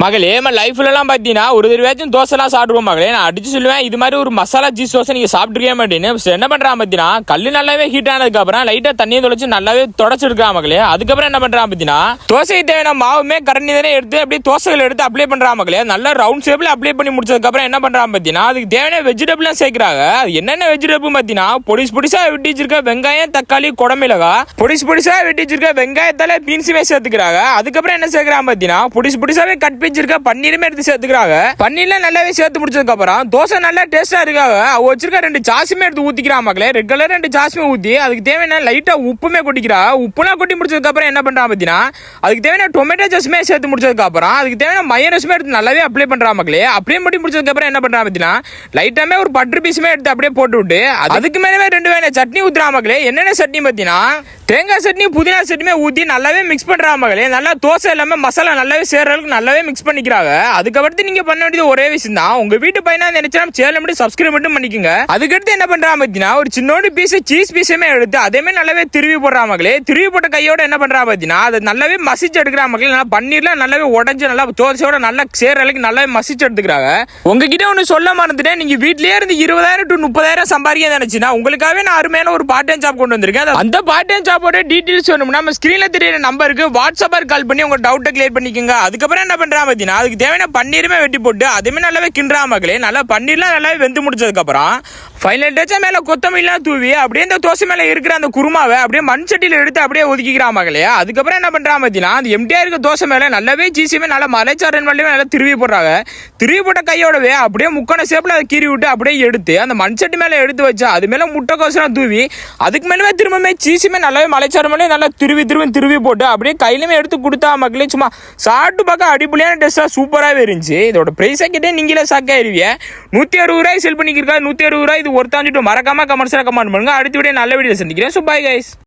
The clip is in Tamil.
மகளே நம்ம லைஃப்லலாம் பார்த்தீங்கன்னா ஒரு தடவையாச்சும் தோசைலாம் சாப்பிடுவோம் மகளே. நான் அடிச்சு சொல்லுவேன் இது மாதிரி ஒரு மசாலா ஜீஸ் தோசை நீங்கள் சாப்பிட்ருக்கே மாட்டேன்னு. என்ன பண்ணுறான் பார்த்தீங்கன்னா கல் நல்லாவே ஹீட் ஆனதுக்கப்புறம் லைட்டாக தண்ணியை தொலைச்சு நல்லாவே தொடச்சிருக்கான் மகளே. அதுக்கப்புறம் என்ன பண்ணுறான் பார்த்தீங்கன்னா தோசைக்கு தேவையான மாவுமே கரண்டி தானே எடுத்து அப்படியே தோசைகள் எடுத்து அப்ளை பண்ணுறான் மகளே. நல்லா ரவுண்ட் ஷேப்பில் அப்ளை பண்ணி முடிச்சதுக்கப்புறம் என்ன பண்ணுறான் பார்த்தீங்கன்னா அதுக்கு தேவையான வெஜிடபிள்லாம் சேர்க்குறாங்க. அது என்னென்ன வெஜிடபிள் பார்த்தீங்கன்னா பொடிஸ் பொடிசாக வெட்டி வச்சிருக்க வெங்காயம் தக்காளி குடமிளகா பொடிஸ் பொடிசாக வெட்டி வச்சிருக்க வெங்காயத்தால் பீன்ஸுமே சேர்த்துக்கிறாங்க. அதுக்கப்புறம் என்ன சேர்க்குறான் பார்த்தீங்கன்னா பொடிஸ் பொடிசாவே கட் பண்ணி பன்னீருமே எடுத்து சேர்த்துக்கிறாங்க. பன்னீர்ல நல்லாவே சேர்த்து முடிச்சதுக்கு அப்புறம் தோசை நல்லா டேஸ்டா இருக்காங்க. அவ வச்சிருக்க ரெண்டு சாசுமே எடுத்து ஊத்திக்கிறா மக்களே. ரெட் கலர் ரெண்டு சாசுமே ஊத்தி அதுக்கு தேவையான லைட்டா உப்புமே கொட்டிக்கிறா. உப்புலாம் கொட்டி முடிச்சதுக்கு அப்புறம் என்ன பண்றா பார்த்தீங்கன்னா அதுக்கு தேவையான டொமேட்டோ சாஸ்மே சேர்த்து முடிச்சதுக்கு அப்புறம் அதுக்கு தேவையான மயனஸுமே எடுத்து நல்லாவே அப்ளை பண்றா மக்களே. அப்படியே பண்ணி முடிச்சதுக்கு அப்புறம் என்ன பண்றா பார்த்தீங்கன்னா லைட்டாமே ஒரு பட்டர் பீஸுமே எடுத்து அப்படியே போட்டு விட்டு அதுக்கு மேலே ரெண்டு வேணா சட்னி ஊத்துறா மக்களே. என்னென்ன சட்னி பார்த்தீங்கன்னா தேங்காய் சட்னி புதினா சட்னியுமே ஊற்றி நல்லாவே மிக்ஸ் பண்ணுறா மகளே. நல்லா தோசை எல்லாமே மசாலா நல்லாவே சேர்ற அளவுக்கு நல்லாவே மிக்ஸ் பண்ணிக்கிறாங்க. அதுக்கப்புறத்து நீங்கள் பண்ண வேண்டியது ஒரே விஷயம் தான் உங்கள் வீட்டு பையனா நினைச்சா சேனல் மட்டும் சப்ஸ்கிரைப் மட்டும் பண்ணிக்கோங்க. அதுக்கடுத்து என்ன பண்ணுறா பார்த்தீங்கன்னா ஒரு சின்னோண்டு பீஸ் சீஸ் பீஸுமே எடுத்து அதேமாதிரி நல்லாவே திருவி போடுறா மகளே. திருவி போட்ட கையோட என்ன பண்ணுறா பார்த்தீங்கன்னா அதை நல்லாவே மசிச்சு எடுக்கிறா மகளே. நல்லா பன்னீர்லாம் நல்லாவே உடஞ்சி நல்லா தோசையோட நல்லா சேர்ற அளவுக்கு நல்லாவே மசிச்சு எடுத்துக்கிறாங்க. உங்ககிட்ட ஒன்று சொல்ல மறந்துட்டேன். நீங்கள் வீட்லேயே இருந்து இருபதாயிரம் டு முப்பதாயிரம் சம்பாதிக்க நினைச்சுன்னா உங்களுக்காகவே நான் அருமையான ஒரு பார்ட் டைம் ஜாப் கொண்டு வந்திருக்கேன். அது- அந்த பார்ட் டைம் ஜாபோட டீட்டெயில்ஸ் வேணும்னா நம்ம ஸ்க்ரீனில் தெரியுற நம்பருக்கு வாட்ஸ்அப்பாக கால் பண்ணி உங்கள் டவுட்டை கிளியர் பண்ணிக்கோங்க. அதுக்கப்புறம் என்ன பண்ணுறா பார்த்தீங்கன்னா அதுக்கு தேவையான பன்னீருமே வெட்டி போட்டு அதுவுமே நல்லாவே கிண்டுறா மக்களே. நல்லா பன்னீர்லாம் நல்லாவே வெந்து முடிச்சதுக்கப்புறம் ஃபைனல் டச்சா மேலே கொத்தமல்லாம் தூவி அப்படியே அந்த தோசை மேலே இருக்கிற அந்த குருமாவை அப்படியே மண் சட்டியில் எடுத்து அப்படியே ஒதுக்கிக்கிறா இல்லையா அதுக்கப்புறம் என்ன பண்றா பார்த்தீங்கன்னா அந்த எம்டிஆர் இருக்க தோசை மேலே நல்லாவே ஜீசியுமே நல்லா மலைச்சாரன் மேலே நல்லா திருவி போடுறாங்க. திருவி போட்ட கையோடவே அப்படியே முக்கான சேப்பில் அதை கீறி விட்டு அப்படியே எடுத்து அந்த மண் சட்டி மேலே எடுத்து வச்சு அது மேலே முட்டைக்கோசரம் தூவி அதுக்கு மேலே திரும்பவுமே சீசுமே நல்லாவே மலைச்சாரம் மேலே நல்லா திருவி திருவி திருவி போட்டு அப்படியே கையிலுமே எடுத்து கொடுத்தா மக்களே சும்மா சாப்பிட்டு பார்க்க அடிப்படையான டெஸ்ட்டாக சூப்பராகவே இருந்துச்சு. இதோட ப்ரைஸை கேட்டே நீங்களே சாக்காயிருவிய நூற்றி அறுபது ரூபாய் செல் பண்ணிக்கிறக்கா நூற்றி அறுபது ரூபாய் இது ஒருத்தாஞ்சிட்டு மறக்காம கமெண்ட்ஸில் கமெண்ட் பண்ணுங்க. அடுத்த வீடியோ நல்ல வீடியோ சந்திக்கிறேன். So guys